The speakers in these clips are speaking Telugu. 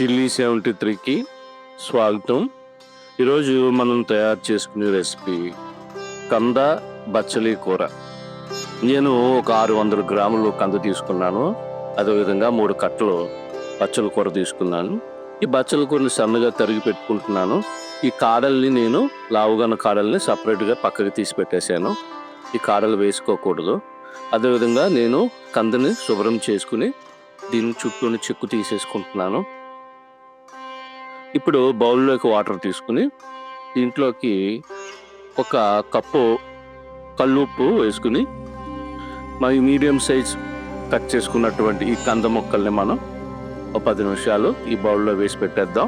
చిల్లీ సెవెంటీ త్రీకి స్వాగతం. ఈరోజు మనం తయారు చేసుకునే రెసిపీ కంద బచ్చలి కూర. నేను ఒక ఆరు వందల గ్రాములు కంద తీసుకున్నాను. అదేవిధంగా మూడు కట్టలు బచ్చల కూర తీసుకున్నాను. ఈ బచ్చల కూరని సన్నగా తరిగి పెట్టుకుంటున్నాను. ఈ కాడల్ని నేను లావుగాన కాడల్ని సపరేట్గా పక్కకి తీసి పెట్టేశాను. ఈ కాడలు వేసుకోకూడదు. అదేవిధంగా నేను కందని శుభ్రం చేసుకుని దీని చుట్టూని చెక్కు తీసేసుకుంటున్నాను. ఇప్పుడు బౌల్లోకి వాటర్ తీసుకుని దీంట్లోకి ఒక కప్పు కల్లుప్పు వేసుకుని మరి మీడియం సైజ్ కట్ చేసుకున్నటువంటి ఈ కంద ముక్కల్ని మనం ఒక పది నిమిషాలు ఈ బౌల్లో వేసి పెట్టేద్దాం.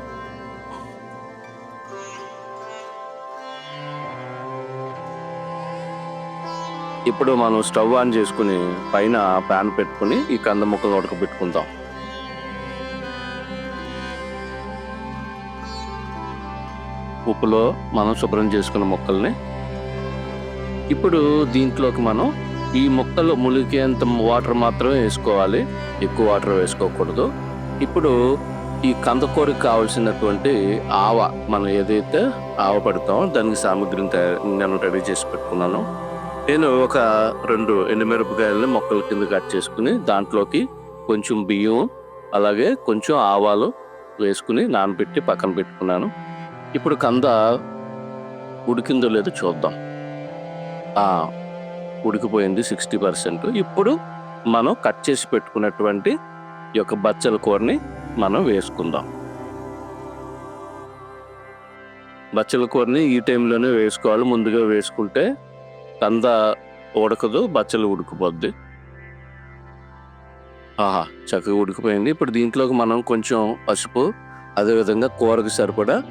ఇప్పుడు మనం స్టవ్ ఆన్ చేసుకుని పైన ప్యాన్ పెట్టుకుని ఈ కంద ముక్కలు ఉడకబెట్టుకుందాం ఉప్పులో మనం శుభ్రం చేసుకున్న మొక్కల్ని. ఇప్పుడు దీంట్లోకి మనం ఈ మొక్కలు ములికేంత వాటర్ మాత్రమే వేసుకోవాలి. ఎక్కువ వాటర్ వేసుకోకూడదు. ఇప్పుడు ఈ కందకూరకి కావాల్సినటువంటి ఆవ మనం ఏదైతే ఆవ పడతామో దానికి సామాగ్రిని తయారు నేను రెడీ చేసి పెట్టుకున్నాను. నేను ఒక రెండు ఎండుమిరపకాయలని మొక్కల కింద కట్ చేసుకుని దాంట్లోకి కొంచెం బియ్యం అలాగే కొంచెం ఆవాలు వేసుకుని నానబెట్టి పక్కన పెట్టుకున్నాను. ఇప్పుడు కంద ఉడికిందో లేదో చూద్దాం. ఆ, ఉడికిపోయింది సిక్స్టీ పర్సెంట్. ఇప్పుడు మనం కట్ చేసి పెట్టుకున్నటువంటి ఈ యొక్క బచ్చల కూరని మనం వేసుకుందాం. బచ్చల కూరని ఈ టైంలోనే వేసుకోవాలి. ముందుగా వేసుకుంటే కంద ఉడకదు బచ్చలు ఉడికిపోద్ది. ఆహా చక్కగా ఉడికిపోయింది. ఇప్పుడు దీంట్లోకి మనం కొంచెం పసుపు అదేవిధంగా కూరకు సరిపడా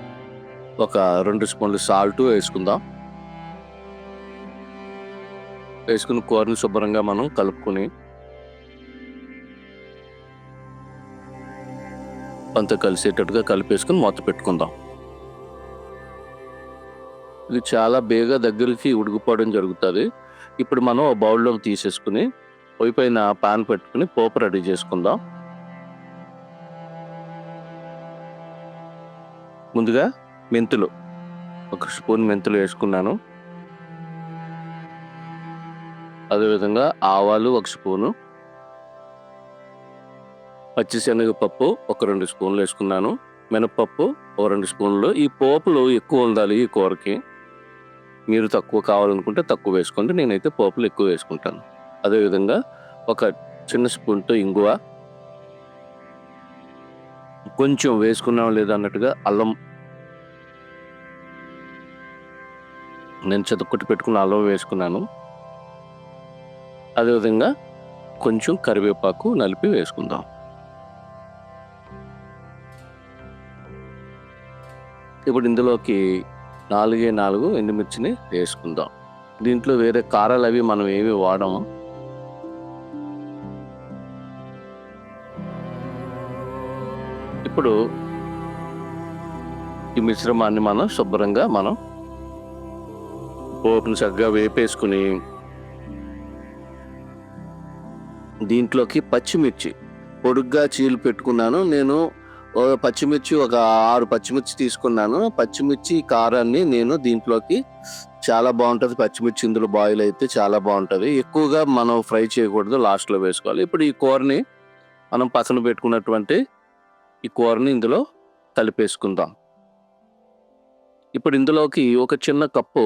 ఒక రెండు స్పూన్లు సాల్ట్ వేసుకుందాం. వేసుకుని కూరని శుభ్రంగా మనం కలుపుకొని అంతా కలిసేటట్టుగా కలిపేసుకుని మూత పెట్టుకుందాం. ఇది చాలా బేగా దగ్గరికి ఉడికిపోవడం జరుగుతుంది. ఇప్పుడు మనం బౌల్లోకి తీసేసుకుని పొయ్యి పైన పాన్ పెట్టుకుని పోపు రెడీ చేసుకుందాం. ముందుగా మెంతులు. ఒక స్పూన్ మెంతులు వేసుకున్నాను. అదేవిధంగా ఆవాలు ఒక స్పూను. పచ్చిశనగపప్పు ఒక రెండు స్పూన్లు వేసుకున్నాను. మినపప్పు ఒక రెండు స్పూన్లు. ఈ పోపులు ఎక్కువ ఉండాలి ఈ కూరకి. మీరు తక్కువ కావాలనుకుంటే తక్కువ వేసుకోండి. నేనైతే పోపులు ఎక్కువ వేసుకుంటాను. అదేవిధంగా ఒక చిన్న స్పూన్తో ఇంగువ. కొంచెం వేసుకున్నాం లేదా అన్నట్టుగా అల్లం నేను చెతకొట్టి పెట్టుకున్న అల్లం వేసుకున్నాను. అదేవిధంగా కొంచెం కరివేపాకు నలిపి వేసుకుందాం. ఇప్పుడు ఇందులోకి నాలుగే నాలుగు ఎండుమిర్చిని వేసుకుందాం. దీంట్లో వేరే కారాలు అవి మనం ఏమి వాడము? ఇప్పుడు ఈ మిశ్రమాన్ని మనం శుభ్రంగా మనం పోపును చక్కగా వేపేసుకుని దీంట్లోకి పచ్చిమిర్చి. పొడుగ్గా చీలు పెట్టుకున్నాను. నేను పచ్చిమిర్చి ఒక ఆరు పచ్చిమిర్చి తీసుకున్నాను. పచ్చిమిర్చి కారాన్ని నేను దీంట్లోకి చాలా బాగుంటుంది. పచ్చిమిర్చి ఇందులో బాయిల్ అయితే చాలా బాగుంటుంది. ఎక్కువగా మనం ఫ్రై చేయకూడదు. లాస్ట్లో వేసుకోవాలి. ఇప్పుడు ఈ కూరని మనం పసన పెట్టుకున్నటువంటి ఈ కూరని ఇందులో కలిపేసుకుందాం. ఇప్పుడు ఇందులోకి ఒక చిన్న కప్పు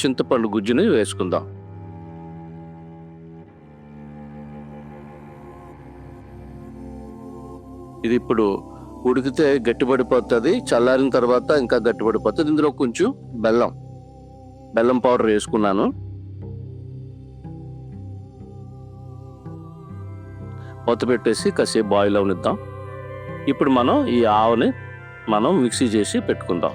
చింతపండు గుజ్జుని వేసుకుందాం. ఇది ఇప్పుడు ఉడికితే గట్టిపడిపోతుంది చల్లారిన తర్వాత ఇంకా గట్టిపడిపోతుంది. ఇందులో కొంచెం బెల్లం బెల్లం పౌడర్ వేసుకున్నాను. మూత పెట్టేసి కాసేపు బాయిల్ అవనిద్దాం. ఇప్పుడు మనం ఈ ఆవుని మనం మిక్సీ చేసి పెట్టుకుందాం.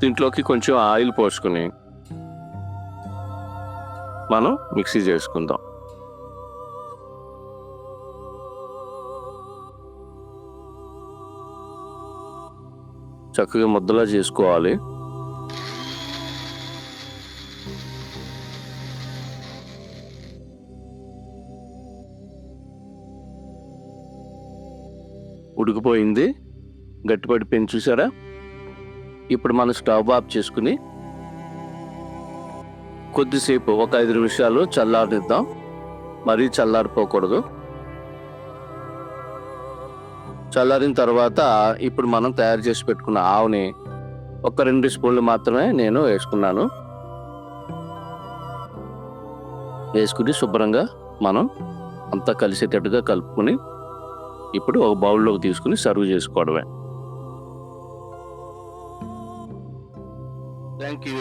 దీంట్లోకి కొంచెం ఆయిల్ పోసుకుని మనం మిక్సీ చేసుకుందాం. చక్కగా ముద్దలా చేసుకోవాలి. ఉడికిపోయింది. గట్టిపడిపోయింది చూసారా ఇప్పుడు మనం స్టవ్ ఆఫ్ చేసుకుని కొద్దిసేపు ఒక ఐదు నిమిషాలు చల్లారనిద్దాం. మరీ చల్లారిపోకూడదు. చల్లారిన తర్వాత ఇప్పుడు మనం తయారు చేసి పెట్టుకున్న ఆవుని ఒక రెండు స్పూన్లు మాత్రమే నేను వేసుకున్నాను. వేసుకుని శుభ్రంగా మనం అంతా కలిసేటట్టుగా కలుపుకొని ఇప్పుడు ఒక బౌల్లోకి తీసుకుని సర్వ్ చేసుకోవడమే. Thank you